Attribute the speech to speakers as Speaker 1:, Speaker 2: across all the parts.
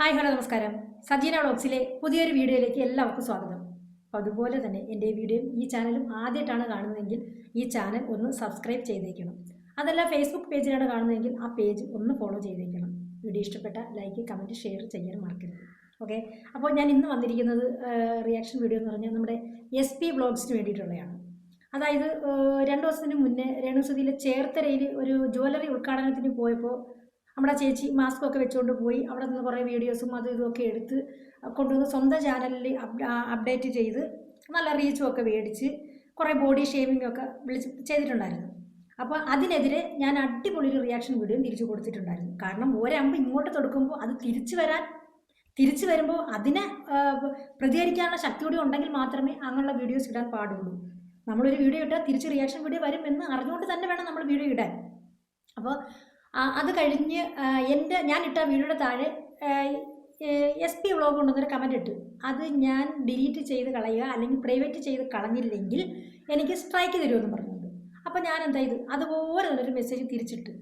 Speaker 1: Hi hello നമസ്കാരം. സജീന വ്ളോഗ്സിലെ പുതിയൊരു വീഡിയോയിലേക്ക് എല്ലാവർക്കും സ്വാഗതം. അപ്പോൾ അതുപോലെ തന്നെ എന്റെ വീഡിയോയും ഈ ചാനലും ആദ്യമായിട്ടാണ് കാണുന്നതെങ്കിൽ ഈ ചാനൽ ഒന്ന് സബ്സ്ക്രൈബ് ചെയ്തേക്കണം. അതല്ല ഫേസ്ബുക്ക് പേജിലാണ് കാണുന്നതെങ്കിൽ ആ പേജ് ഒന്ന് ഫോളോ ചെയ്തേക്കണം. വീഡിയോ ഇഷ്ടപ്പെട്ട ലൈക്ക് കമന്റ് ഷെയർ ചെയ്യാൻ മറക്കരുത്. ഓക്കെ അപ്പോൾ ഞാൻ ഇന്ന് വന്നിരിക്കുന്നത് റിയാക്ഷൻ വീഡിയോ എന്ന് പറഞ്ഞാൽ നമ്മുടെ എസ് പി വ്ളോഗ്സിന് വേണ്ടിയിട്ടുള്ളതാണ്. അതായത് രണ്ട് ദിവസത്തിന് മുന്നേ രേണുസുതിയിലെ ചേർത്തലയിൽ ഒരു ജ്വല്ലറി ഉദ്ഘാടനത്തിന് പോയപ്പോൾ നമ്മുടെ ചേച്ചി മാസ്ക് ഒക്കെ വെച്ചുകൊണ്ട് പോയി. അവിടെ നിന്ന് കുറേ വീഡിയോസും അതും ഇതുമൊക്കെ എടുത്ത് കൊണ്ടുവന്ന് സ്വന്തം ചാനലിൽ അപ്ഡേറ്റ് ചെയ്ത് നല്ല റീച്ചും ഒക്കെ മേടിച്ച് കുറേ ബോഡി ഷേവിംഗ് ഒക്കെ വിളിച്ച് ചെയ്തിട്ടുണ്ടായിരുന്നു. അപ്പോൾ അതിനെതിരെ ഞാൻ അടിപൊളി ഒരു റിയാക്ഷൻ വീഡിയോ തിരിച്ചു കൊടുത്തിട്ടുണ്ടായിരുന്നു. കാരണം ഒരമ്പ് ഇങ്ങോട്ട് തൊടുക്കുമ്പോൾ അത് തിരിച്ചു വരാൻ തിരിച്ചു വരുമ്പോൾ അതിനെ പ്രതികരിക്കാനുള്ള ശക്തി കൂടി ഉണ്ടെങ്കിൽ മാത്രമേ അങ്ങനെയുള്ള വീഡിയോസ് ഇടാൻ പാടുള്ളൂ. നമ്മളൊരു വീഡിയോ ഇട്ടാൽ തിരിച്ച് റിയാക്ഷൻ വീഡിയോ വരും എന്ന് അറിഞ്ഞുകൊണ്ട് തന്നെ വേണം നമ്മൾ വീഡിയോ ഇടാൻ. അപ്പോൾ അത് കഴിഞ്ഞ് എന്റെ ഞാൻ ഇട്ട വീഡിയോയുടെ താഴെ എസ് പി വ്ളോഗ് കൊണ്ടുവന്നൊരു കമന്റ് ഇട്ടു. അത് ഞാൻ ഡിലീറ്റ് ചെയ്ത് കളയുക അല്ലെങ്കിൽ പ്രൈവറ്റ് ചെയ്ത് കളഞ്ഞില്ലെങ്കിൽ എനിക്ക് സ്ട്രൈക്ക് തരുമെന്ന് പറഞ്ഞത് അപ്പോൾ ഞാൻ എന്താ ഇത് അതുപോലെ ഒരു മെസ്സേജ് തിരിച്ചിട്ട്.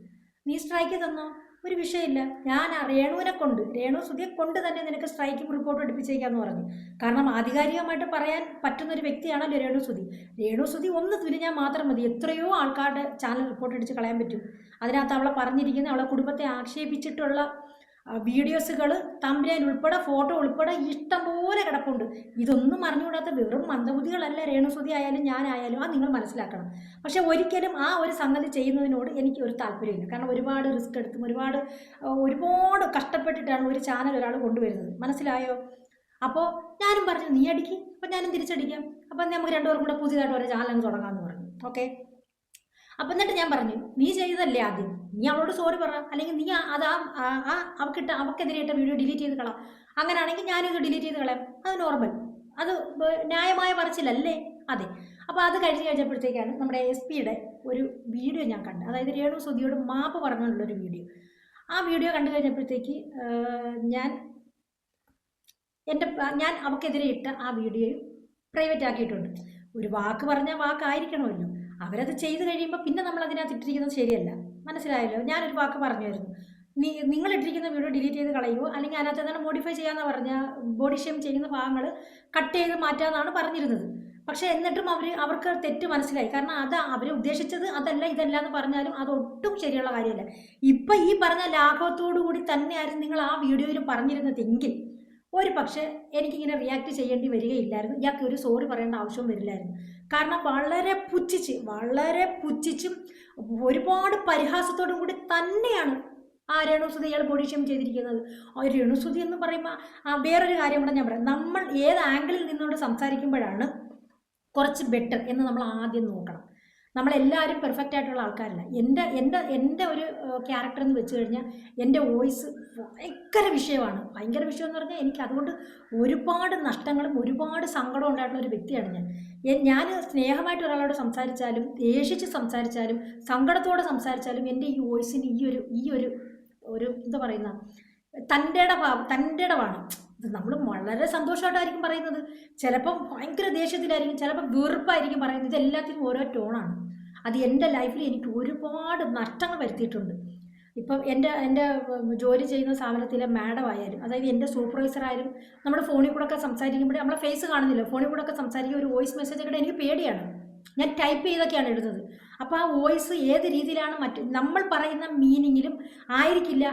Speaker 1: നീ സ്ട്രൈക്ക് തന്നോ? ഒരു വിഷയമില്ല. ഞാൻ രേണുവിനെ കൊണ്ട് രേണു സുധിയെ കൊണ്ട് തന്നെ നിനക്ക് സ്ട്രൈക്കും റിപ്പോർട്ട് എടുപ്പിച്ചേക്കാന്ന് പറഞ്ഞു. കാരണം ആധികാരികമായിട്ട് പറയാൻ പറ്റുന്ന ഒരു വ്യക്തിയാണല്ലോ രേണു സുധി. രേണു സുധി ഒന്ന് തിരിഞ്ഞാൽ മാത്രം മതി. എത്രയോ ആൾക്കാരുടെ ചാനൽ റിപ്പോർട്ട് അടിച്ച് കളയാൻ പറ്റും. അതിനകത്ത് അവളെ പറഞ്ഞിരിക്കുന്ന അവളെ കുടുംബത്തെ ആക്ഷേപിച്ചിട്ടുള്ള വീഡിയോസുകൾ തമ്പുരാൻ ഉൾപ്പെടെ ഫോട്ടോ ഉൾപ്പെടെ ഇഷ്ടംപോലെ കിടപ്പുണ്ട്. ഇതൊന്നും അറിഞ്ഞുകൂടാത്ത വെറും മന്ദബുദ്ധികളല്ല രേണുസുതി ആയാലും ഞാനായാലും? അത് നിങ്ങൾ മനസ്സിലാക്കണം. പക്ഷേ ഒരിക്കലും ആ ഒരു സംഗതി ചെയ്യുന്നതിനോട് എനിക്ക് ഒരു താല്പര്യമില്ല. കാരണം ഒരുപാട് റിസ്ക് എടുത്തും ഒരുപാട് ഒരുപാട് കഷ്ടപ്പെട്ടിട്ടാണ് ഒരു ചാനൽ ഒരാൾ കൊണ്ടുവരുന്നത്. മനസ്സിലായോ? അപ്പോൾ ഞാനും പറഞ്ഞു നീ അടിക്കും. അപ്പോൾ ഞാനും തിരിച്ചടിക്കാം. അപ്പം നമുക്ക് രണ്ടുപേർക്കും കൂടെ പുതിയതായിട്ട് ഒരു ചാനൽ തുടങ്ങാമെന്ന് പറഞ്ഞു. ഓക്കെ? അപ്പം എന്നിട്ട് ഞാൻ പറഞ്ഞു നീ ചെയ്തതല്ലേ ആദ്യം നീ അവളോട് സോറി പറ. അല്ലെങ്കിൽ നീ അത് ആ ആ- അവക്കിട്ട അവക്കെതിരെ ഇട്ട വീഡിയോ ഡിലീറ്റ് ചെയ്ത് കളാം. അങ്ങനെയാണെങ്കിൽ ഞാനിത് ഡിലീറ്റ് ചെയ്ത് കളയാം. അത് നോർമൽ അത് ന്യായമായ പറച്ചിലല്ലേ? അതെ. അപ്പൊ അത് കഴിഞ്ഞ് കഴിഞ്ഞപ്പോഴത്തേക്കാണ് നമ്മുടെ എസ് പിയുടെ ഒരു വീഡിയോ ഞാൻ കണ്ടത്. അതായത് രേണു സുധിയോട് മാപ്പ് പറഞ്ഞുകൊണ്ടുള്ളൊരു വീഡിയോ ആ വീഡിയോ കണ്ടു കഴിഞ്ഞപ്പോഴത്തേക്ക് ഞാൻ എന്റെ ഞാൻ അവക്കെതിരെ ഇട്ട ആ വീഡിയോയും പ്രൈവറ്റ് ആക്കിയിട്ടുണ്ട്. ഒരു വാക്ക് പറഞ്ഞാൽ വാക്കായിരിക്കണമല്ലോ. അവരത് ചെയ്തു കഴിയുമ്പോൾ പിന്നെ നമ്മൾ അതിനകത്ത് ഇട്ടിരിക്കുന്നത് ശരിയല്ല. മനസ്സിലായല്ലോ? ഞാനൊരു വാക്ക് പറഞ്ഞായിരുന്നു നീ നിങ്ങൾ ഇട്ടിരിക്കുന്ന വീഡിയോ ഡിലീറ്റ് ചെയ്ത് കളയുമോ അല്ലെങ്കിൽ അതിനകത്ത് എന്താണ് മോഡിഫൈ ചെയ്യാന്ന് പറഞ്ഞ? ബോഡി ഷേം ചെയ്യുന്ന ഭാഗങ്ങൾ കട്ട് ചെയ്ത് മാറ്റാമെന്നാണ് പറഞ്ഞിരുന്നത്. പക്ഷേ എന്നിട്ടും അവർ അവർക്ക് തെറ്റ് മനസ്സിലായി. കാരണം അത് അവർ ഉദ്ദേശിച്ചത് അതല്ല ഇതല്ല എന്ന് പറഞ്ഞാലും അത് ഒട്ടും ശരിയുള്ള കാര്യമല്ല. ഇപ്പം ഈ പറഞ്ഞ ലാഘവത്തോടു കൂടി തന്നെയായിരുന്നു നിങ്ങൾ ആ വീഡിയോയിൽ പറഞ്ഞിരുന്നതെങ്കിൽ ഒരു പക്ഷേ എനിക്കിങ്ങനെ റിയാക്ട് ചെയ്യേണ്ടി വരികയില്ലായിരുന്നു. ഇയാൾക്ക് ഒരു സോറി പറയേണ്ട ആവശ്യവും വരില്ലായിരുന്നു. കാരണം വളരെ പുച്ഛിച്ച് വളരെ പുച്ഛിച്ചും ഒരുപാട് പരിഹാസത്തോടും കൂടി തന്നെയാണ് ആ രേണുസുതി ഇയാൾ ബോഡിഷ്യം ചെയ്തിരിക്കുന്നത്. രേണുസുതി എന്ന് പറയുമ്പോൾ ആ വേറൊരു കാര്യം കൂടെ ഞാൻ പറയാം. നമ്മൾ ഏത് ആംഗിളിൽ നിന്നുകൊണ്ട് സംസാരിക്കുമ്പോഴാണ് കുറച്ച് ബെറ്റർ എന്ന് നമ്മൾ ആദ്യം നോക്കണം. നമ്മളെല്ലാവരും പെർഫെക്റ്റ് ആയിട്ടുള്ള ആൾക്കാരല്ല. എന്റെ എന്റെ എന്റെ ഒരു ക്യാരക്ടർ എന്ന് വെച്ച് കഴിഞ്ഞാൽ എന്റെ വോയിസ് ഭയങ്കര വിഷയമാണ്. ഭയങ്കര വിഷയം എന്ന് പറഞ്ഞാൽ എനിക്ക് അതുകൊണ്ട് ഒരുപാട് നഷ്ടങ്ങളും ഒരുപാട് സങ്കടവും ഉണ്ടായിട്ടുള്ള ഒരു വ്യക്തിയാണ് ഞാൻ. ഞാൻ സ്നേഹമായിട്ട് ഒരാളോട് സംസാരിച്ചാലും ദേഷിച്ച് സംസാരിച്ചാലും സങ്കടത്തോടെ സംസാരിച്ചാലും എന്റെ ഈ വോയിസിന് ഈ ഒരു ഈ ഒരു ഒരു എന്താ പറയുന്ന തന്റെ ഭാവം തന്റെ ഇടമാണ് ഇത് നമ്മൾ വളരെ സന്തോഷമായിട്ടായിരിക്കും പറയുന്നത്. ചിലപ്പം ഭയങ്കര ദേഷ്യത്തിലായിരിക്കും ചിലപ്പം വെറുപ്പായിരിക്കും പറയുന്നത്. ഇതെല്ലാത്തിനും ഓരോ ടോണാണ്. അത് എന്റെ ലൈഫിൽ എനിക്ക് ഒരുപാട് നഷ്ടങ്ങൾ വരുത്തിയിട്ടുണ്ട്. ഇപ്പം എന്റെ എന്റെ ജോലി ചെയ്യുന്ന സ്ഥാപനത്തിലെ മാഡം ആയാലും അതായത് എന്റെ സൂപ്പർവൈസർ ആയാലും നമ്മൾ ഫോണിൽ കൂടെ ഒക്കെ സംസാരിക്കുമ്പോൾ നമ്മളെ ഫേസ് കാണുന്നില്ല. ഫോണിൽ കൂടെ ഒക്കെ സംസാരിക്കുക ഒരു വോയിസ് മെസ്സേജ് ഒക്കെ എനിക്ക് പേടിയാണ്. ഞാൻ ടൈപ്പ് ചെയ്തൊക്കെയാണ് എഴുതുന്നത് അപ്പോൾ ആ വോയിസ് ഏത് രീതിയിലാണ് മറ്റ് നമ്മൾ പറയുന്ന മീനിങ്ങിലും ആയിരിക്കില്ല.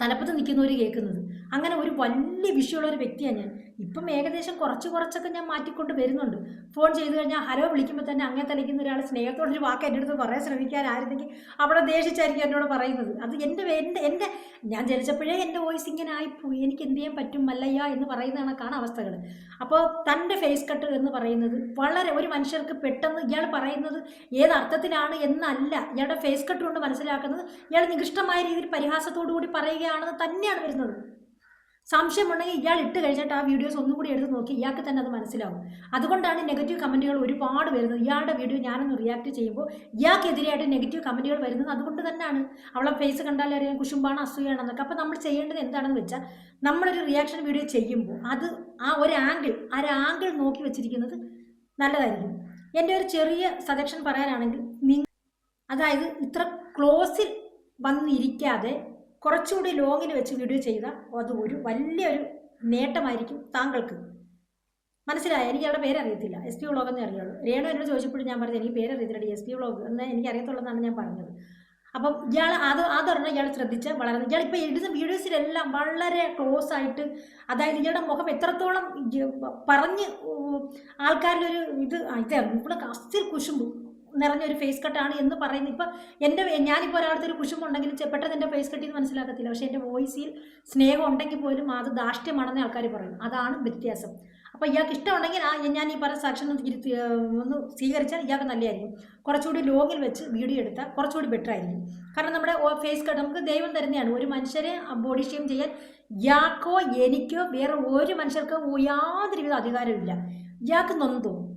Speaker 1: തലപ്പത്ത് നിൽക്കുന്നവർ കേൾക്കുന്നത്. അങ്ങനെ ഒരു വലിയ വിഷയമുള്ള ഒരു വ്യക്തിയാണ് ഞാൻ. ഇപ്പം ഏകദേശം കുറച്ച് കുറച്ചൊക്കെ ഞാൻ മാറ്റിക്കൊണ്ട് വരുന്നുണ്ട്. ഫോൺ ചെയ്ത് കഴിഞ്ഞാൽ ഹലോ വിളിക്കുമ്പോൾ തന്നെ അങ്ങനെ തലയ്ക്കുന്ന ഒരാൾ സ്നേഹത്തോടൊരു വാക്ക് എന്റെ അടുത്ത് പറയാൻ ശ്രമിക്കാനായിരുന്നെങ്കിൽ അവിടെ ദേഷിച്ചായിരിക്കും എന്നോട് പറയുന്നത്. അത് എന്റെ എന്റെ എന്റെ ഞാൻ ജനിച്ചപ്പോഴേ എന്റെ വോയിസ് ഇങ്ങനെ ആയിപ്പോയി. എനിക്ക് എന്ത് ചെയ്യാൻ പറ്റും മല്ലയ്യ എന്ന് പറയുന്ന കണക്കാണ് അവസ്ഥകൾ. അപ്പോൾ തന്റെ ഫേസ് കട്ട് എന്ന് പറയുന്നത് വളരെ ഒരു മനുഷ്യർക്ക് പെട്ടെന്ന് ഇയാൾ പറയുന്നത് ഏത് അർത്ഥത്തിലാണ് എന്നല്ല. ഇയാളുടെ ഫേസ് കട്ട് കൊണ്ട് മനസ്സിലാക്കുന്നത് ഇയാൾ നികൃഷ്ടമായ രീതിയിൽ പരിഹാസത്തോടു കൂടി പറയുകയാണെന്ന് തന്നെയാണ് വരുന്നത്. സംശയമുണ്ടെങ്കിൽ ഇയാൾ ഇട്ട് കഴിഞ്ഞിട്ട് ആ വീഡിയോസ് ഒന്നും കൂടി എടുത്ത് നോക്കി ഇയാൾക്ക് തന്നെ അത് മനസ്സിലാവും. അതുകൊണ്ടാണ് നെഗറ്റീവ് കമന്റുകൾ ഒരുപാട് വരുന്നത്. ഇയാളുടെ വീഡിയോ ഞാനൊന്ന് റിയാക്ട് ചെയ്യുമ്പോൾ ഇയാൾക്കെതിരെയായിട്ട് നെഗറ്റീവ് കമന്റുകൾ വരുന്നത് അതുകൊണ്ട് തന്നെയാണ്. അവളെ ഫേസ് കണ്ടാൽ അറിയാം കുശുമ്പാണ് അസൂയാണെന്നൊക്കെ. അപ്പോൾ നമ്മൾ ചെയ്യേണ്ടത് എന്താണെന്ന് വെച്ചാൽ നമ്മളൊരു റിയാക്ഷൻ വീഡിയോ ചെയ്യുമ്പോൾ അത് ആ ഒരു ആംഗിൾ ആ ഒരു ആംഗിൾ നോക്കി വെച്ചിരിക്കുന്നത് നല്ലതായിരിക്കും. എന്റെ ഒരു ചെറിയ സജഷൻ പറയാനാണെങ്കിൽ നിങ്ങൾ അതായത് ഇത്ര ക്ലോസിൽ വന്നിരിക്കാതെ കുറച്ചുകൂടി ലോങ്ങിൽ വെച്ച് വീഡിയോ ചെയ്താൽ അത് ഒരു വലിയൊരു നേട്ടമായിരിക്കും താങ്കൾക്ക്. മനസ്സിലായ? എനിക്ക് അവിടെ പേരറിയത്തില്ല എസ് പി വ്ളോഗ് എന്നേ അറിയുള്ളൂ. രേണു എന്നോട് ചോദിച്ചപ്പോഴും ഞാൻ പറഞ്ഞത് എനിക്ക് പേരറിയത്തില്ല എസ് പി വ്ളോഗ് എന്ന് എനിക്ക് അറിയത്തുള്ളതെന്നാണ് ഞാൻ പറഞ്ഞത്. അപ്പം ഇയാൾ അത് അതൊരെണ്ണം ഇയാൾ ശ്രദ്ധിച്ച് വളരെ ഇയാൾ ഇപ്പോൾ എഴുതുന്ന വീഡിയോസിലെല്ലാം വളരെ ക്ലോസ് ആയിട്ട് അതായത് ഇയാളുടെ മുഖം എത്രത്തോളം പറഞ്ഞ് ആൾക്കാരിലൊരു ഇത് ഇത് ഇവിടെ അസ്ഥിൽ കുശുമ്പ് നിറഞ്ഞൊരു ഫേസ് കട്ടാണ് എന്ന് പറയുന്നത് ഇപ്പം എന്റെ ഞാനിപ്പോൾ ഒരാളത്തെ ഒരു കുശുമുണ്ടെങ്കിൽ പെട്ടെന്ന് എന്റെ ഫേസ് കട്ടിന്ന് മനസ്സിലാക്കത്തില്ല. പക്ഷേ എന്റെ വോയിസിൽ സ്നേഹം ഉണ്ടെങ്കിൽ പോലും അത് ധാഷ്ട്യമാണെന്ന് ആൾക്കാർ പറയും അതാണ് വ്യത്യാസം. അപ്പോൾ ഇയാൾക്ക് ഇഷ്ടമുണ്ടെങ്കിൽ ആ ഞാൻ ഈ പറഞ്ഞ സാക്ഷൻ തിരുത്തി ഒന്ന് സ്വീകരിച്ചാൽ ഇയാൾക്ക് നല്ലതായിരിക്കും. കുറച്ചുകൂടി ലോഗിൽ വെച്ച് വീഡിയോ എടുത്താൽ കുറച്ചുകൂടി ബെറ്റർ ആയിരിക്കും. കാരണം നമ്മുടെ ഫേസ് കട്ട് നമുക്ക് ദൈവം തരുന്നതാണ്. ഒരു മനുഷ്യരെ ബോഡി ഷെയിം ചെയ്യാൻ ഇയാൾക്കോ എനിക്കോ വേറെ ഒരു മനുഷ്യർക്കോ യാതൊരുവിധ അധികാരമില്ല ഇയാൾക്ക് നൊന്നു തോന്നും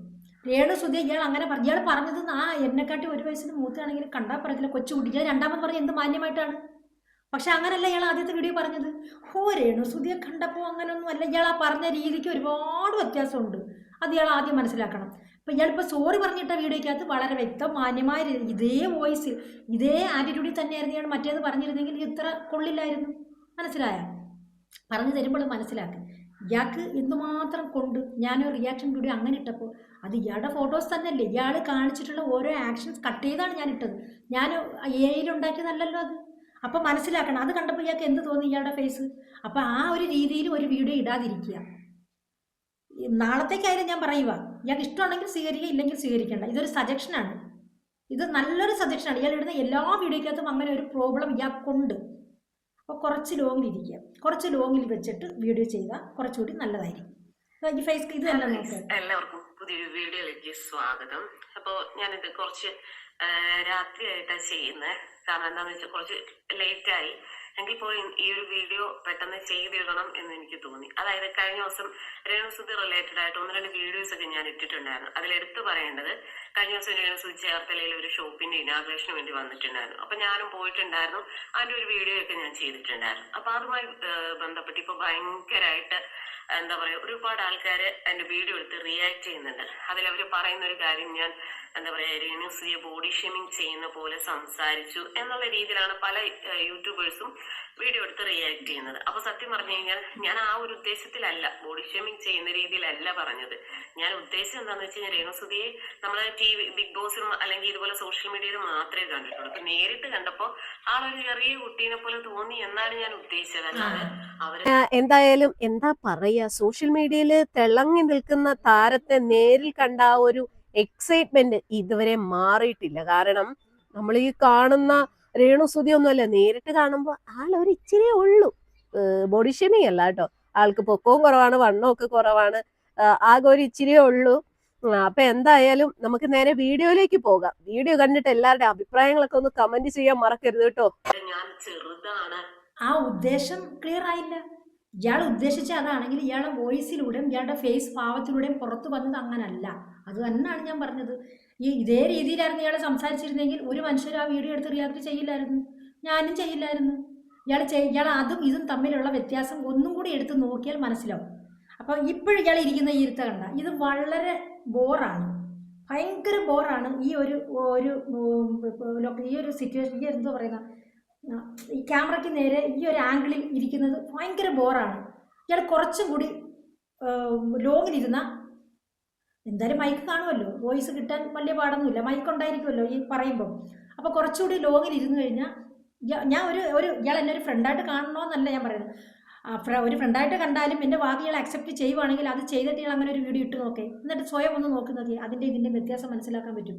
Speaker 1: രേണു സുധി ഇയാൾ അങ്ങനെ പറഞ്ഞു ഇയാൾ പറഞ്ഞത് ആ എന്നെക്കാട്ടി ഒരു വയസ്സിന് മൂത്താണെങ്കിൽ കണ്ടാൽ പറഞ്ഞില്ല കൊച്ചു കുട്ടി രണ്ടാമത് പറഞ്ഞ എന്ത് മാന്യമായിട്ടാണ്? പക്ഷെ അങ്ങനല്ല ഇയാൾ ആദ്യത്തെ വീഡിയോ പറഞ്ഞത്. ഓ രേണു സുധിയെ കണ്ടപ്പോൾ അങ്ങനെയൊന്നും അല്ല. ഇയാൾ ആ പറഞ്ഞ രീതിക്ക് ഒരുപാട് വ്യത്യാസമുണ്ട്. അത് ഇയാൾ ആദ്യം മനസ്സിലാക്കണം. ഇപ്പം ഇയാളിപ്പോൾ സോറി പറഞ്ഞിട്ട വീഡിയോയ്ക്കകത്ത് വളരെ വ്യക്തം മാന്യമായ ഇതേ വോയിസിൽ ഇതേ ആറ്റിറ്റ്യൂഡിൽ തന്നെയായിരുന്നു ഇയാൾ മറ്റേത് പറഞ്ഞിരുന്നെങ്കിൽ ഇത്ര കൊള്ളില്ലായിരുന്നു. മനസ്സിലായ? പറഞ്ഞു തരുമ്പോൾ മനസ്സിലാക്കി. ഇയാൾക്ക് എന്തുമാത്രം കൊണ്ട് ഞാനൊരു റിയാക്ഷൻ വീഡിയോ അങ്ങനെ ഇട്ടപ്പോൾ അത് ഇയാളുടെ ഫോട്ടോസ് തന്നെയല്ലേ. ഇയാൾ കാണിച്ചിട്ടുള്ള ഓരോ ആക്ഷൻസ് കട്ട് ചെയ്താണ് ഞാൻ ഇട്ടത്. ഞാൻ എ ഉണ്ടാക്കിയതല്ലല്ലോ അത്. അപ്പോൾ മനസ്സിലാക്കണം. അത് കണ്ടപ്പോൾ ഇയാൾക്ക് എന്ത് തോന്നി ഇയാളുടെ ഫേസ് അപ്പോൾ ആ ഒരു രീതിയിൽ ഒരു വീഡിയോ ഇടാതിരിക്കുക. നാളത്തേക്കായാലും ഞാൻ പറയുക ഇയാൾക്ക് ഇഷ്ടമുണ്ടെങ്കിൽ സ്വീകരിക്കുക ഇല്ലെങ്കിൽ സ്വീകരിക്കേണ്ട. ഇതൊരു സജഷനാണ് ഇത് നല്ലൊരു സജഷനാണ് ഇയാൾ ഇടുന്ന എല്ലാ വീഡിയോയ്ക്കകത്തും അങ്ങനെ ഒരു പ്രോബ്ലം ഇയാൾക്കുണ്ട്. അപ്പോൾ കുറച്ച് ലോങ്ങിൽ ഇരിക്കുക. കുറച്ച് ലോങ്ങിൽ വെച്ചിട്ട് വീഡിയോ ചെയ്താൽ കുറച്ചുകൂടി നല്ലതായിരിക്കും. ഇത് തന്നെ
Speaker 2: എല്ലാവർക്കും പുതിയൊരു വീഡിയോയിലേക്ക് സ്വാഗതം. അപ്പോൾ ഞാനിത് കുറച്ച് രാത്രിയായിട്ടാണ് ചെയ്യുന്നത് കാരണം എന്താണെന്ന് വെച്ചാൽ കുറച്ച് ലേറ്റ് ആയി. എങ്കിൽ പോയി ഈ ഒരു വീഡിയോ പെട്ടെന്ന് ചെയ്തിടണം എന്ന് എനിക്ക് തോന്നി. അതായത് കഴിഞ്ഞ ദിവസം രേണുസുതി റിലേറ്റഡ് ആയിട്ട് ഒന്ന് രണ്ട് വീഡിയോസ് ഒക്കെ ഞാൻ ഇട്ടിട്ടുണ്ടായിരുന്നു. അതിൽ എടുത്തു പറയേണ്ടത് കഴിഞ്ഞ ദിവസം ഞാൻ ചേർത്തലയിൽ ഒരു ഷോപ്പിന്റെ ഇനാഗ്രേഷന് വേണ്ടി വന്നിട്ടുണ്ടായിരുന്നു. അപ്പൊ ഞാനും പോയിട്ടുണ്ടായിരുന്നു. അതിന്റെ ഒരു വീഡിയോ ഒക്കെ ഞാൻ ചെയ്തിട്ടുണ്ടായിരുന്നു. അപ്പൊ അതുമായി ബന്ധപ്പെട്ട് ഇപ്പൊ ഭയങ്കരമായിട്ട് എന്താ പറയാ ഒരുപാട് ആൾക്കാര് എന്റെ വീഡിയോ എടുത്ത് റിയാക്ട് ചെയ്യുന്നുണ്ട്. അതിൽ അവർ പറയുന്ന ഒരു കാര്യം ഞാൻ എന്താ പറയാ രേണുസിയെ ബോഡി ഷേമിങ് ചെയ്യുന്ന പോലെ സംസാരിച്ചു എന്നുള്ള രീതിയിലാണ് പല യൂട്യൂബേഴ്സും വീഡിയോ എടുത്ത് റിയാക്ട് ചെയ്യുന്നത്. അപ്പൊ സത്യം പറഞ്ഞു കഴിഞ്ഞാൽ ഞാൻ ആ ഒരു ഉദ്ദേശത്തിലല്ല ബോഡി ഷേമിങ് ചെയ്യുന്ന രീതിയിലല്ല പറഞ്ഞത്. ഞാൻ ഉദ്ദേശിച്ചത് എന്താണെന്ന് വെച്ച് കഴിഞ്ഞാൽ രേണുസുതിയെ നമ്മളെ ടി വി ബിഗ് ബോസിലും അല്ലെങ്കിൽ ഇതുപോലെ സോഷ്യൽ മീഡിയയിൽ മാത്രമേ കണ്ടിട്ടുള്ളൂ. അപ്പൊ നേരിട്ട് കണ്ടപ്പോ ആളൊരു ചെറിയ കുട്ടീനെ പോലെ തോന്നി എന്നാണ് ഞാൻ ഉദ്ദേശിച്ചത്. അല്ലാതെ അവരെ
Speaker 3: എന്തായാലും എന്താ പറയാ സോഷ്യൽ മീഡിയയിൽ തിളങ്ങി നിൽക്കുന്ന താരത്തെ നേരിൽ കണ്ട ഒരു എക്സൈറ്റ്മെന്റ് ഇതുവരെ മാറിയിട്ടില്ല. കാരണം നമ്മൾ ഈ കാണുന്ന രേണുസുതി ഒന്നുമല്ല നേരിട്ട് കാണുമ്പോൾ ആൾ ഒരു ഇച്ചിരി ഉള്ളൂ. ബോഡി ഷേമിങ് അല്ല കേട്ടോ. ആൾക്ക് പൊക്കവും കുറവാണ് വണ്ണവും ഒക്കെ കുറവാണ് ആകെ ഒരു ഇച്ചിരി ഉള്ളൂ. അപ്പൊ എന്തായാലും നമുക്ക് നേരെ വീഡിയോയിലേക്ക് പോകാം. വീഡിയോ കണ്ടിട്ട് എല്ലാവരുടെ അഭിപ്രായങ്ങളൊക്കെ ഒന്ന് കമന്റ് ചെയ്യാൻ മറക്കരുത് കേട്ടോ.
Speaker 2: ഞാൻ ചെറുതാണ്.
Speaker 1: ആ ഉദ്ദേശം ക്ലിയർ ആയില്ല. ഇയാൾ ഉദ്ദേശിച്ച അതാണെങ്കിൽ ഇയാളുടെ വോയിസിലൂടെയും ഇയാളുടെ ഫേസ് ഭാവത്തിലൂടെയും പുറത്തു വന്നത് അങ്ങനല്ല. അത് തന്നെയാണ് ഞാൻ പറഞ്ഞത്. ഈ ഇതേ രീതിയിലായിരുന്നു ഇയാൾ സംസാരിച്ചിരുന്നെങ്കിൽ ഒരു മനുഷ്യർ ആ വീഡിയോ എടുത്ത് റിയാക്ട് ചെയ്യില്ലായിരുന്നു. ഞാനും ചെയ്യില്ലായിരുന്നു. ഇയാൾ ഇയാൾ അതും ഇതും തമ്മിലുള്ള വ്യത്യാസം ഒന്നും കൂടി എടുത്ത് നോക്കിയാൽ മനസ്സിലാവും. അപ്പോൾ ഇപ്പോഴും ഇയാൾ ഇരിക്കുന്ന ഈ ഇരുത്ത കണ്ട ഇത് വളരെ ബോറാണ്. ഭയങ്കര ബോറാണ് ഈ ഒരു ഒരു ഈ ഒരു സിറ്റുവേഷൻ എന്തോ പറയുന്ന ഈ ക്യാമറയ്ക്ക് നേരെ ഈ ഒരു ആംഗിളിൽ ഇരിക്കുന്നത് ഭയങ്കര ബോറാണ് ഇയാൾ കുറച്ചും കൂടി ലോങ്ങിലിരുന്ന എന്തായാലും മൈക്ക് കാണുമല്ലോ. വോയിസ് കിട്ടാൻ വലിയ പാടൊന്നുമില്ല. മൈക്ക് ഉണ്ടായിരിക്കുമല്ലോ ഈ പറയുമ്പോൾ അപ്പോൾ കുറച്ചുകൂടി ലോങ്ങിൽ ഇരുന്ന് കഴിഞ്ഞാൽ ഞാൻ ഒരു ഒരു ഇയാൾ എന്നെ ഒരു ഫ്രണ്ടായിട്ട് കാണണമെന്നല്ല ഞാൻ പറയുന്നത്. ഒരു ഫ്രണ്ടായിട്ട് കണ്ടാലും എന്റെ വാക്ക് ഇയാൾ അക്സെപ്റ്റ് ചെയ്യുവാണെങ്കിൽ അത് ചെയ്തിട്ട് ഇയാൾ അങ്ങനെ ഒരു വീഡിയോ ഇട്ട് നോക്കേ. എന്നിട്ട് സ്വയം ഒന്ന് നോക്കി അതിന്റെ ഇതിന്റെ വ്യത്യാസം മനസ്സിലാക്കാൻ പറ്റും.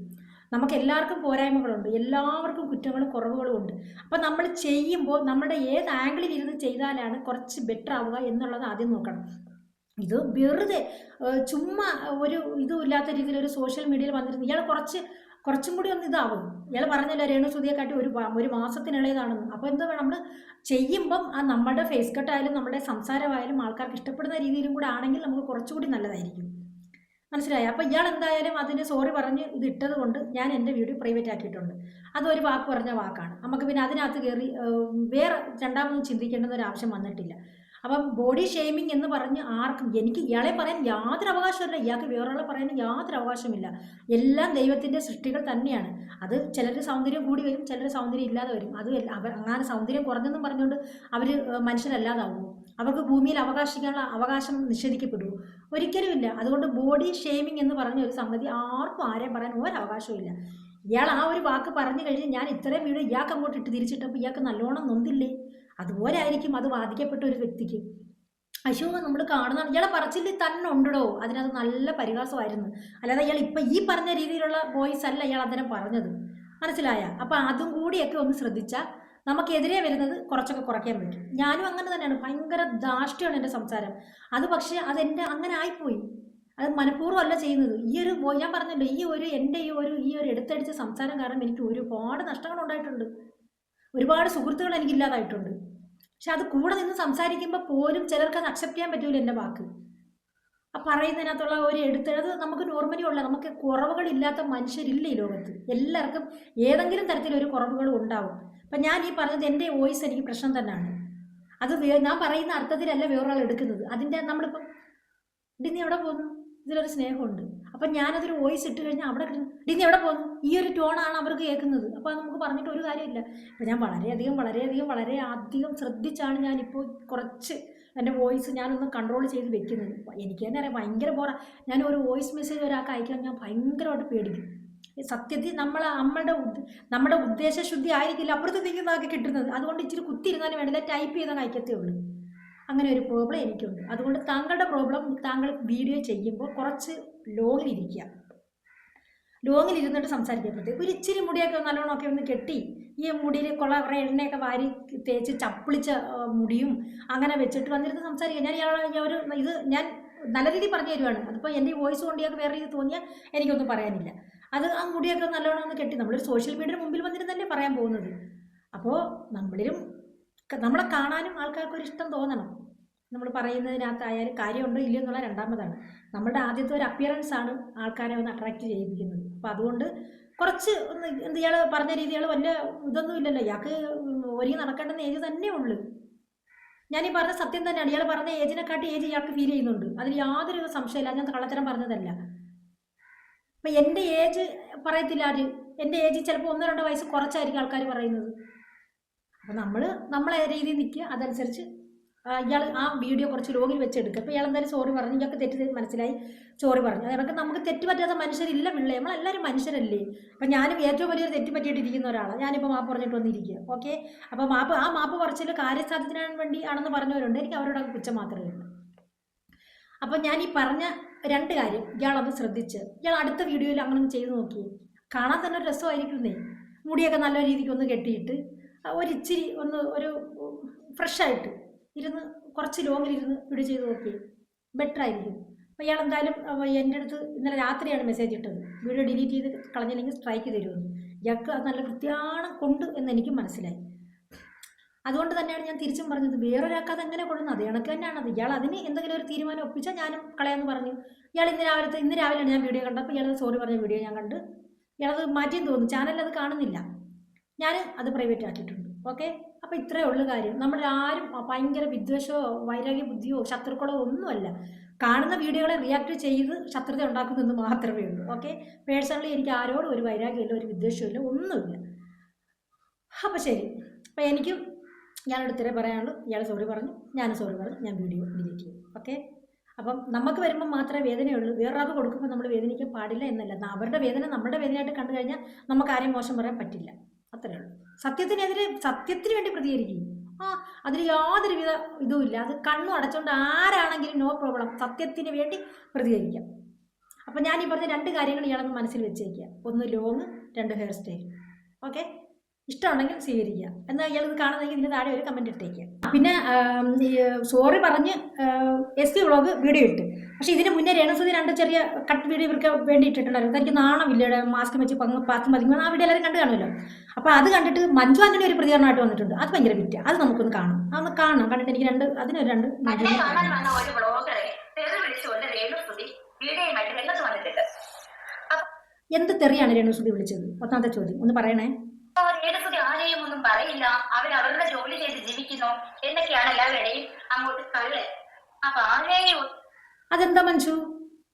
Speaker 1: നമുക്ക് എല്ലാവർക്കും പോരായ്മകളുണ്ട്. എല്ലാവർക്കും കുറ്റങ്ങളും കുറവുകളും ഉണ്ട്. അപ്പം നമ്മൾ ചെയ്യുമ്പോൾ നമ്മുടെ ഏത് ആംഗിളിൽ ഇരുന്ന് ചെയ്താലാണ് കുറച്ച് ബെറ്റർ ആവുക എന്നുള്ളത് ആദ്യം നോക്കണം. ഇത് വെറുതെ ചുമ്മാ ഒരു ഇതുമില്ലാത്ത രീതിയിൽ ഒരു സോഷ്യൽ മീഡിയയിൽ വന്നിരുന്നു ഇയാൾ കുറച്ച് കുറച്ചും കൂടി ഒന്ന് ഇതാവും. ഇയാൾ പറഞ്ഞല്ലോ രേണു കാട്ടി ഒരു ഒരു മാസത്തിനിളയതാണെന്ന്. അപ്പോൾ എന്താ നമ്മൾ ചെയ്യുമ്പം ആ നമ്മുടെ ഫേസ് കട്ടായാലും നമ്മുടെ സംസാരമായാലും ആൾക്കാർക്ക് ഇഷ്ടപ്പെടുന്ന രീതിയിലും കൂടെ ആണെങ്കിൽ നമുക്ക് കുറച്ചുകൂടി നല്ലതായിരിക്കും. മനസ്സിലായി? അപ്പോൾ ഇയാൾ എന്തായാലും അതിന് സോറി പറഞ്ഞ് ഇത് ഇട്ടത് കൊണ്ട് ഞാൻ എന്റെ വീഡിയോ പ്രൈവറ്റ് ആക്കിയിട്ടുണ്ട്. അതൊരു വാക്ക് പറഞ്ഞ വാക്കാണ്. നമുക്ക് പിന്നെ അതിനകത്ത് കയറി വേറെ രണ്ടാമതൊന്നും ചിന്തിക്കേണ്ടുന്ന ഒരു ആവശ്യം വന്നിട്ടില്ല. അപ്പം ബോഡി ഷെയ്മിങ് എന്ന് പറഞ്ഞ് ആർക്കും എനിക്ക് ഇയാളെ പറയാൻ യാതൊരു അവകാശമില്ല ഇയാൾക്ക് വേറൊരാളെ പറയാൻ യാതൊരു അവകാശമില്ല എല്ലാം ദൈവത്തിന്റെ സൃഷ്ടികൾ തന്നെയാണ്. അത് ചിലർ സൗന്ദര്യം കൂടി വരും ചിലർ സൗന്ദര്യം ഇല്ലാതെ വരും. അത് അങ്ങനെ സൗന്ദര്യം കുറഞ്ഞെന്നും പറഞ്ഞുകൊണ്ട് അവർ മനുഷ്യരല്ലാതാവുമോ അവർക്ക് ഭൂമിയിൽ അവകാശിക്കാനുള്ള അവകാശം നിഷേധിക്കപ്പെടുമോ ഒരിക്കലുമില്ല അതുകൊണ്ട് ബോഡി ഷേമിംഗ് എന്ന് പറഞ്ഞ ഒരു സംഗതി ആർക്കും ആരെയും പറയാൻ ഒരു അവകാശവും ഇല്ല. ഇയാൾ ആ ഒരു വാക്ക് പറഞ്ഞു കഴിഞ്ഞ് ഞാൻ ഇത്രയും വീട് ഇയാൾക്ക് അങ്ങോട്ട് ഇട്ട് തിരിച്ചിട്ടപ്പോൾ ഇയാൾക്ക് നല്ലോണം നൊന്തില്ലേ? അതുപോലെ ആയിരിക്കും അത് ബാധിക്കപ്പെട്ട ഒരു വ്യക്തിക്ക്. അശോ നമ്മൾ കാണുന്നതാണ് ഇയാളെ പറച്ചിൽ തന്നെ ഉണ്ടോ അതിനകത്ത് നല്ല പരിഹാസമായിരുന്നു. അല്ലാതെ ഇയാൾ ഇപ്പം ഈ പറഞ്ഞ രീതിയിലുള്ള വോയിസ് അല്ല ഇയാൾ അന്നേരം പറഞ്ഞത്. മനസ്സിലായ? അപ്പം അതും കൂടിയൊക്കെ ഒന്ന് ശ്രദ്ധിച്ചാൽ നമുക്കെതിരെ വരുന്നത് കുറച്ചൊക്കെ കുറയ്ക്കാൻ പറ്റും. ഞാനും അങ്ങനെ തന്നെയാണ്. ഭയങ്കര ധാഷ്ട്യമാണ് എന്റെ സംസാരം. അത് പക്ഷേ അതെന്റെ അങ്ങനെ ആയിപ്പോയി. അത് മനഃപൂർവം അല്ല ചെയ്യുന്നത്. ഈ ഒരു ഞാൻ പറഞ്ഞല്ലോ ഈ ഒരു എന്റെ ഈ ഒരു ഈ ഒരു എടുത്തടിച്ച സംസാരം കാരണം എനിക്ക് ഒരുപാട് നഷ്ടങ്ങൾ ഉണ്ടായിട്ടുണ്ട്. ഒരുപാട് സുഹൃത്തുക്കൾ എനിക്ക് ഇല്ലാതായിട്ടുണ്ട് പക്ഷെ അത് കൂടെ നിന്ന് സംസാരിക്കുമ്പോൾ പോലും ചിലർക്ക് അത് അക്സെപ്റ്റ് ചെയ്യാൻ പറ്റൂല എന്റെ വാക്ക്. ആ പറയുന്നതിനകത്തുള്ള ഒരു എടുത്തത് നമുക്ക് നോർമലി ഉള്ള നമുക്ക് കുറവുകളില്ലാത്ത മനുഷ്യരില്ല ഈ ലോകത്ത്? എല്ലാവർക്കും ഏതെങ്കിലും തരത്തിലൊരു കുറവുകൾ ഉണ്ടാവും. അപ്പം ഞാൻ ഈ പറഞ്ഞത് എന്റെ വോയിസ് എനിക്ക് പ്രശ്നം തന്നെയാണ്. അത് ഞാൻ പറയുന്ന അർത്ഥത്തിലല്ല വേറൊരാൾ എടുക്കുന്നത്. അതിന്റെ നമ്മളിപ്പം ഡിന്നി നീ എവിടെ പോകുന്നു ഇതിലൊരു സ്നേഹമുണ്ട്. അപ്പം ഞാനതൊരു വോയിസ് ഇട്ട് കഴിഞ്ഞാൽ അവിടെ ഡിന്നി നീ എവിടെ പോകുന്നു ഈ ഒരു ടോണാണ് അവർക്ക് കേൾക്കുന്നത്. അപ്പോൾ അത് നമുക്ക് പറഞ്ഞിട്ട് ഒരു കാര്യമില്ല. അപ്പം ഞാൻ വളരെയധികം വളരെയധികം വളരെ അധികം ശ്രദ്ധിച്ചാണ് ഞാനിപ്പോൾ കുറച്ച് എന്റെ വോയിസ് ഞാനൊന്ന് കൺട്രോൾ ചെയ്ത് വെക്കുന്നത്. എനിക്ക് തന്നെ അറിയാം ഭയങ്കര ബോറ. ഞാൻ ഒരു വോയിസ് മെസ്സേജ് ഒരാൾക്ക് അയക്കാൻ ഞാൻ ഭയങ്കരമായിട്ട് പേടിക്കും. സത്യത്തിൽ നമ്മൾ നമ്മുടെ നമ്മുടെ ഉദ്ദേശശുദ്ധി ആയിരിക്കില്ല അപ്പുറത്ത് നിൽക്കുന്നതൊക്കെ കിട്ടുന്നത്. അതുകൊണ്ട് ഇച്ചിരി കുത്തിയിരുന്നാലും വേണ്ടില്ല ടൈപ്പ് ചെയ്താൽ അയക്കത്തേ ഉള്ളൂ. അങ്ങനെ ഒരു പ്രോബ്ലം എനിക്കുണ്ട്. അതുകൊണ്ട് താങ്കളുടെ പ്രോബ്ലം താങ്കൾ വീഡിയോ ചെയ്യുമ്പോൾ കുറച്ച് ലോങ്ങിലിരിക്കുക ലോങ്ങിൽ ഇരുന്നിട്ട് സംസാരിക്കപ്പെടുത്തേക്ക് ഒരു ഇച്ചിരി മുടിയൊക്കെ നല്ലോണം ഒക്കെ ഒന്ന് കെട്ടി ഈ മുടിയിൽ കുള കുറേ എണ്ണയൊക്കെ വാരി തേച്ച് ചപ്പിളിച്ച മുടിയും അങ്ങനെ വെച്ചിട്ട് വന്നിരുന്ന് സംസാരിക്കുക. ഞാൻ ഇയാളെ ഒരു ഇത് ഞാൻ നല്ല രീതിയിൽ പറഞ്ഞു തരുവാണ്. അതിപ്പോൾ എന്റെ വോയിസ് കൊണ്ട് ഇയാൾക്ക് വേറെ രീതി തോന്നിയാൽ എനിക്കൊന്നും പറയാനില്ല. അത് ആ മുടിയൊക്കെ നല്ലോണം ഒന്ന് കെട്ടി നമ്മളൊരു സോഷ്യൽ മീഡിയയുടെ മുമ്പിൽ വന്നിരുന്നല്ലേ പറയാൻ പോകുന്നത്. അപ്പോൾ നമ്മളിലും നമ്മളെ കാണാനും ആൾക്കാർക്ക് ഒരു ഇഷ്ടം തോന്നണം. നമ്മൾ പറയുന്നതിനകത്തായാലും കാര്യമുണ്ടോ ഇല്ലയോ എന്നുള്ള രണ്ടാമതാണ്. നമ്മുടെ ആദ്യത്തെ ഒരു അപ്പിയറൻസ് ആണ് ആൾക്കാരെ ഒന്ന് അട്രാക്റ്റ് ചെയ്യിപ്പിക്കുന്നത്. അപ്പോൾ അതുകൊണ്ട് കുറച്ച് ഒന്ന് എന്ത് ഇയാൾ പറഞ്ഞ രീതികൾ വലിയ ഇതൊന്നും ഇല്ലല്ലോ. ഇയാൾക്ക് ഒരുങ്ങി നടക്കേണ്ടുന്ന ഏജ് തന്നെ ഉള്ളു. ഞാൻ ഈ പറഞ്ഞ സത്യം തന്നെയാണ്. ഇയാൾ പറഞ്ഞ ഏജിനെക്കാട്ടി ഏജ് ഇയാൾക്ക് ഫീൽ ചെയ്യുന്നുണ്ട്. അതിൽ യാതൊരു സംശയമില്ല. ഞാൻ കള്ളത്തരം പറഞ്ഞതല്ല. അപ്പം എന്റെ ഏജ് പറയത്തില്ല ആര്? എന്റെ ഏജ് ചിലപ്പോൾ ഒന്നോ രണ്ടോ വയസ്സ് കുറച്ചായിരിക്കും ആൾക്കാർ പറയുന്നത്. അപ്പം നമ്മൾ നമ്മളെ രീതിയിൽ നിൽക്കുക അതനുസരിച്ച് ഇയാൾ ആ വീഡിയോ കുറച്ച് ലോഗിൽ വെച്ചെടുക്കുക അപ്പോൾ ഇയാൾ എന്തായാലും സോറി പറഞ്ഞു. ഇയാൾക്ക് തെറ്റ് മനസ്സിലായി. സോറി പറഞ്ഞു. അതൊക്കെ നമുക്ക് തെറ്റ് പറ്റാത്ത മനുഷ്യരില്ല പിള്ളേ. നമ്മളെല്ലാവരും മനുഷ്യരല്ലേ. അപ്പം ഞാനും ഏറ്റവും വലിയൊരു തെറ്റ് പറ്റിയിട്ടിരിക്കുന്ന ഒരാളാണ് ഞാനിപ്പോൾ മാപ്പ് പറഞ്ഞിട്ട് വന്നിരിക്കുക ഓക്കെ അപ്പോൾ മാപ്പ് ആ മാപ്പ് പറച്ചിൽ കാര്യസാധ്യത്തിനാണ് വേണ്ടി ആണെന്ന് പറഞ്ഞവരുണ്ട്. എനിക്ക് അവരോട് കുറ്റം മാത്രമേ ഉള്ളൂ. അപ്പം ഞാൻ ഈ പറഞ്ഞ രണ്ട് കാര്യം ഇയാളൊന്ന് ശ്രദ്ധിച്ച്. ഇയാൾ അടുത്ത വീഡിയോയിൽ അങ്ങനെ ഒന്ന് ചെയ്ത് നോക്കി കാണാൻ തന്നെ ഒരു രസമായിരിക്കുന്നേ. മുടിയൊക്കെ നല്ല രീതിക്ക് ഒന്ന് കെട്ടിയിട്ട് ഒരിച്ചിരി ഒന്ന് ഒരു ഫ്രഷായിട്ട് ഇരുന്ന് കുറച്ച് ലോങ്ങിലിരുന്ന് വീഡിയോ ചെയ്ത് നോക്കി ബെറ്റർ ആയിരിക്കും. അപ്പോൾ ഇയാൾ എന്തായാലും എന്റെ അടുത്ത് ഇന്നലെ രാത്രിയാണ് മെസ്സേജ് ഇട്ടത്. വീഡിയോ ഡിലീറ്റ് ചെയ്ത് കളഞ്ഞില്ലെങ്കിൽ സ്ട്രൈക്ക് തരുമെന്ന്. ഇയാൾക്ക് അത് നല്ല വൃത്തിയാണ് കൊണ്ട് എന്ന് എനിക്ക് മനസ്സിലായി. അതുകൊണ്ട് തന്നെയാണ് ഞാൻ തിരിച്ചും പറഞ്ഞത്. വേറൊരാൾക്ക് അത് എങ്ങനെ കൊള്ളുന്നത് അത് കണക്ക് തന്നെയാണ്. ഇയാൾ അതിന് എന്തെങ്കിലും ഒരു തീരുമാനം ഒപ്പിച്ചാൽ ഞാനും കളയാമെന്ന് പറഞ്ഞു. ഇയാൾ ഇന്ന് രാവിലത്തെ ഇന്ന് രാവിലെയാണ് ഞാൻ വീഡിയോ കണ്ടപ്പോൾ ഇയാളത് സോറി പറഞ്ഞ വീഡിയോ ഞാൻ കണ്ട് ഇയാളത് മാറ്റിയെന്ന് തോന്നുന്നു. ചാനലിൽ അത് കാണുന്നില്ല. ഞാൻ അത് പ്രൈവറ്റ് ആക്കിയിട്ടുണ്ട്. ഓക്കെ അപ്പോൾ ഇത്രയേ ഉള്ളൂ കാര്യം. നമ്മൾ ആരും ഭയങ്കര വിദ്വേഷമോ വൈരാഗ്യ ബുദ്ധിയോ ശത്രുക്കളോ ഒന്നുമല്ല. കാണുന്ന വീഡിയോകളെ റിയാക്ട് ചെയ്ത് ശത്രുത ഉണ്ടാക്കുന്നതെന്ന് മാത്രമേ ഉള്ളൂ. ഓക്കെ പേഴ്സണലി എനിക്ക് ആരോടും ഒരു വൈരാഗ്യമില്ല ഒരു വിദ്വേഷമില്ല ഒന്നുമില്ല. അപ്പോൾ ശരി. അപ്പോൾ എനിക്കും ഞാനോട് ഇത്രേ പറയാനുള്ളൂ. ഇയാൾ സോറി പറഞ്ഞു. ഞാൻ സോറി പറഞ്ഞു. ഞാൻ വീഡിയോ ഡിലീറ്റ് ചെയ്യും ഓക്കെ അപ്പം നമുക്ക് വരുമ്പോൾ മാത്രമേ വേദനയുള്ളൂ. വേറൊരാൾക്ക് കൊടുക്കുമ്പോൾ നമ്മൾ വേദനിക്കാൻ പാടില്ല എന്നല്ല. അവരുടെ വേദന നമ്മുടെ വേദനയായിട്ട് കണ്ടു കഴിഞ്ഞാൽ നമുക്ക് ആരെയും മോശം പറയാൻ പറ്റില്ല. അത്രേ ഉള്ളൂ. സത്യത്തിനെതിരെ സത്യത്തിന് വേണ്ടി പ്രതികരിക്കും ആ അതിൽ യാതൊരു വിധ ഇതുമില്ല അത് കണ്ണും അടച്ചുകൊണ്ട് ആരാണെങ്കിലും നോ പ്രോബ്ലം സത്യത്തിന് വേണ്ടി പ്രതികരിക്കാം. അപ്പം ഞാൻ ഈ പറഞ്ഞ രണ്ട് കാര്യങ്ങൾ ഇയാളൊന്ന് മനസ്സിൽ വെച്ചേക്കുക ഒന്ന് ലോങ് രണ്ട് ഹെയർ സ്റ്റൈൽ ഓക്കെ ഇഷ്ടമുണ്ടെങ്കിൽ സ്വീകരിക്കുക. എന്നാൽ ഇയാൾ ഇത് കാണുന്നെങ്കിൽ ഇതിന് താഴെ ഒരു കമന്റ് ഇട്ടേക്കുക. പിന്നെ സോറി പറഞ്ഞ് എസ് സി വ്ളോഗ് വീഡിയോ ഇട്ട്. പക്ഷേ ഇതിന് മുന്നേ രേണസുതി രണ്ട് ചെറിയ കട്ട് വീഡിയോ ഇവർക്ക് വേണ്ടി ഇട്ടിട്ടുണ്ടായിരുന്നു. തനിക്ക് ഇല്ലയുടെ മാസ്ക് വെച്ച് പങ്ക് പാത്ത് മതിങ്ങുമ്പോൾ ആ വീഡിയോ എല്ലാവരും കണ്ടു കാണുമല്ലോ. അപ്പോൾ അത് കണ്ടിട്ട് മഞ്ജു അങ്ങനെ ഒരു പ്രതികരണമായിട്ട് വന്നിട്ടുണ്ട്. അത് ഭയങ്കര വിറ്റ്. അത് നമുക്കൊന്ന് കാണാം. അതൊന്ന് കാണണം. കണ്ടിട്ട് എനിക്ക് രണ്ട് അതിനൊരു രണ്ട് എന്ത് തെറിയാണ് രേണുസുതി വിളിച്ചത്? ഒന്നാമത്തെ ചോദ്യം. ഒന്ന് പറയണേ.
Speaker 4: അപ്പൊ രേണുസുതി ആരെയും ഒന്നും പറയില്ല. അവർ അവരുടെ ജോലി ചെയ്ത് ജീവിക്കുന്നു. എന്നൊക്കെയാണ് എല്ലാവരുടെയും അങ്ങോട്ട് കള്ള്. അപ്പൊ ആരെയും
Speaker 1: അതെന്താ മഞ്ജു?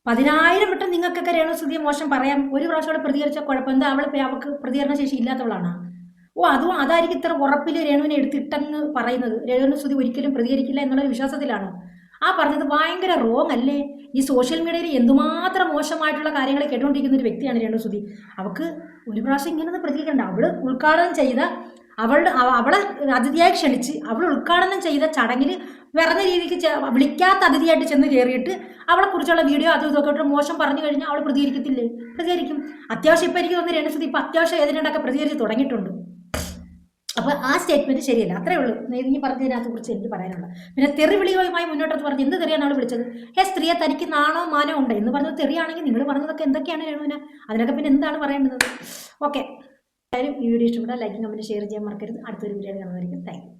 Speaker 1: പതിനായിരം വട്ടം നിങ്ങൾക്കൊക്കെ രേണുസുതിയെ മോശം പറയാം. ഒരു പ്രാവശ്യം അവിടെ പ്രതികരിച്ച കുഴപ്പം. എന്താ അവൾ ഇപ്പൊ അവൾക്ക് പ്രതികരണ ശേഷി ഇല്ലാത്തവളാണ്? ഓ അതും അതായിരിക്കും ഇത്ര ഉറപ്പിൽ രേണുവിനെ എടുത്തിട്ടെന്ന് പറയുന്നത്. രേണുസുതി ഒരിക്കലും പ്രതികരിക്കില്ല എന്നുള്ള വിശ്വാസത്തിലാണ്. ആ പറഞ്ഞത് ഭയങ്കര റോങ് അല്ലേ? ഈ സോഷ്യൽ മീഡിയയിൽ എന്തുമാത്രം മോശമായിട്ടുള്ള കാര്യങ്ങൾ കേട്ടുകൊണ്ടിരിക്കുന്ന ഒരു വ്യക്തിയാണ് രേണുസുതി അവൾക്ക് ഒരു പ്രാവശ്യം ഇങ്ങനെ പ്രതികരിക്കണ്ട. അവൾ ഉദ്ഘാടനം ചെയ്ത അവളുടെ അവ- അവളെ അതിഥിയായി ക്ഷണിച്ച് അവൾ ഉദ്ഘാടനം ചെയ്ത ചടങ്ങിൽ വിറഞ്ഞ രീതിക്ക് വിളിക്കാത്ത അതിഥിയായിട്ട് ചെന്ന് കയറിയിട്ട് അവളെ കുറിച്ചുള്ള വീഡിയോ അതും ഇതൊക്കെ മോശം പറഞ്ഞു കഴിഞ്ഞാൽ അവൾ പ്രതികരിക്കത്തില്ലേ? പ്രതികരിക്കും. അത്യാവശ്യം ഇപ്പം എനിക്ക് തോന്നുന്നു രേണുസുതി ഇപ്പം അത്യാവശ്യം ഏതിനൊക്കെ പ്രതികരിച്ച് തുടങ്ങിയിട്ടുണ്ട്. അപ്പോൾ ആ സ്റ്റേറ്റ്മെന്റ് ശരിയല്ല. അത്രേ ഉള്ളൂ. നീ പറഞ്ഞതിനകത്ത് കുറിച്ച് എനിക്ക് പറയാനുള്ളത്. പിന്നെ തെറിവിളികളുമായി മുന്നോട്ട് പറഞ്ഞ് എന്ത് തെറിയാണ് അവൾ വിളിച്ചത്? ഹേ സ്ത്രീയെ തനിക്ക് നാണോ മാനോ ഉണ്ട്? എന്ന് പറഞ്ഞത് തെറിയാണെങ്കിൽ നിങ്ങൾ പറഞ്ഞതൊക്കെ എന്തൊക്കെയാണ് രേണുവിന് അതിനൊക്കെ പിന്നെ എന്താണ് പറയേണ്ടത്? ഓക്കെ എല്ലാവരും ഈ വീഡിയോ ഇഷ്ടപ്പെട്ടാൽ ലൈക്കും കമന്റ് ഷെയർ ചെയ്യാൻ മറക്കരുത്. അടുത്തൊരു വീഡിയോ കാണുന്നതായിരിക്കും. താങ്ക്